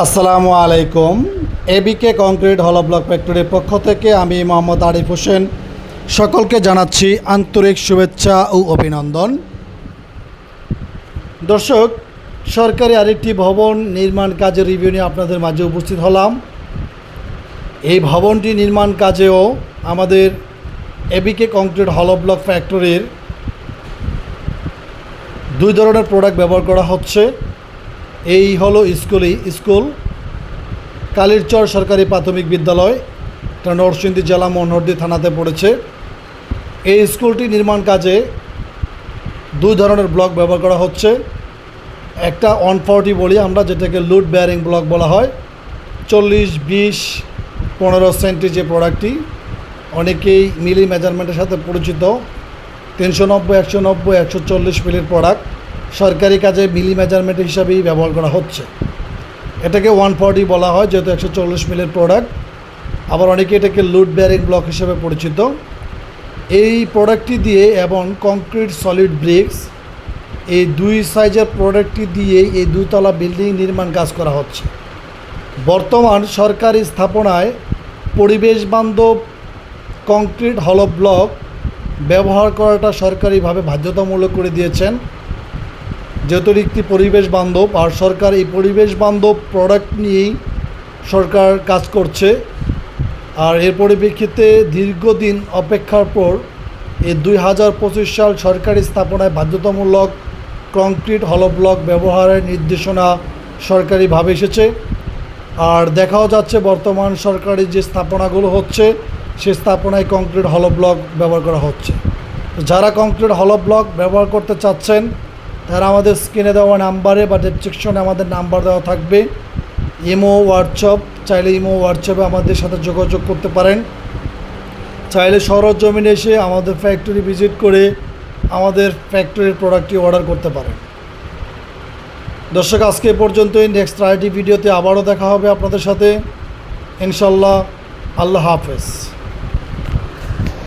আসসালামু আলাইকুম। এবিকে কংক্রিট হল ব্লক ফ্যাক্টরির পক্ষ থেকে আমি মোহাম্মদ আরিফ হোসেন। সকলকে জানাচ্ছি আন্তরিক শুভেচ্ছা ও অভিনন্দন। দর্শক, সরকারি আরেকটি ভবন নির্মাণ কাজের রিভিউ নিয়ে আপনাদের মাঝে উপস্থিত হলাম। এই ভবনটি নির্মাণ কাজেও আমাদের এবিকে কংক্রিট হল ব্লক ফ্যাক্টরির দুই ধরনের প্রোডাক্ট ব্যবহার করা হচ্ছে। এই হলো স্কুলই স্কুল, কালীরচর সরকারি প্রাথমিক বিদ্যালয়, এটা নরসিংদী জেলা মনোহরদী থানাতে পড়েছে। এই স্কুলটি নির্মাণ কাজে দুই ধরনের ব্লক ব্যবহার করা হচ্ছে। একটা ওয়ান ফর্টি বলি আমরা, যেটাকে লুড বেয়ারিং ব্লক বলা হয়। চল্লিশ, বিশ, পনেরো সেন্টি যে প্রোডাক্টটি, অনেকেই মিলি মেজারমেন্টের সাথে পরিচিত। তিনশো নব্বই, একশো নব্বই, একশো চল্লিশ মিলির প্রোডাক্ট। সরকারি কাজে মিলি মেজারমেন্ট হিসাবেই ব্যবহার করা হচ্ছে। এটাকে ওয়ান ফর্টি বলা হয়, যেহেতু একশো চল্লিশ মিলের প্রোডাক্ট আবার অনেকে এটাকে লুড বেয়ারিং ব্লক হিসেবে পরিচিত। এই প্রোডাক্টটি দিয়ে এবং কংক্রিট সলিড ব্রিক্স এই দুই সাইজের প্রোডাক্টটি দিয়ে এই দুইতলা বিল্ডিং নির্মাণ কাজ করা হচ্ছে। বর্তমান সরকারি স্থাপনায় পরিবেশ বান্ধব কংক্রিট হল ব্লক ব্যবহার করাটা সরকারিভাবে বাধ্যতামূলক করে দিয়েছেন। যেহেতু একটি পরিবেশ বান্ধব আর সরকার এই পরিবেশ বান্ধব প্রোডাক্ট নিয়েই সরকার কাজ করছে, আর এর পরিপ্রেক্ষিতে দীর্ঘদিন অপেক্ষার পর এই দুই হাজার পঁচিশ সাল সরকারি স্থাপনায় বাধ্যতামূলক কংক্রিট হল ব্লক ব্যবহারের নির্দেশনা সরকারিভাবে এসেছে। আর দেখাও যাচ্ছে বর্তমান সরকারি যে স্থাপনাগুলো হচ্ছে, সে স্থাপনায় কংক্রিট হল ব্লক ব্যবহার করা হচ্ছে। যারা কংক্রিট হল ব্লক ব্যবহার করতে চাচ্ছেন তারা আমাদের স্ক্রিনে দেওয়া নাম্বারে বা ডেসক্রিপশনে আমাদের নাম্বার দেওয়া থাকবে। ইমো হোয়াটসঅ্যাপ চাইলে ইমো হোয়াটসঅ্যাপে আমাদের সাথে যোগাযোগ করতে পারেন। চাইলে সরজমিনে এসে আমাদের ফ্যাক্টরি ভিজিট করে আমাদের ফ্যাক্টরির প্রোডাক্টটি অর্ডার করতে পারেন। দর্শক, আজকে পর্যন্তই। নেক্সট আইটি ভিডিওতে আবারও দেখা হবে আপনাদের সাথে। ইনশাল্লাহ আল্লাহ হাফেজ।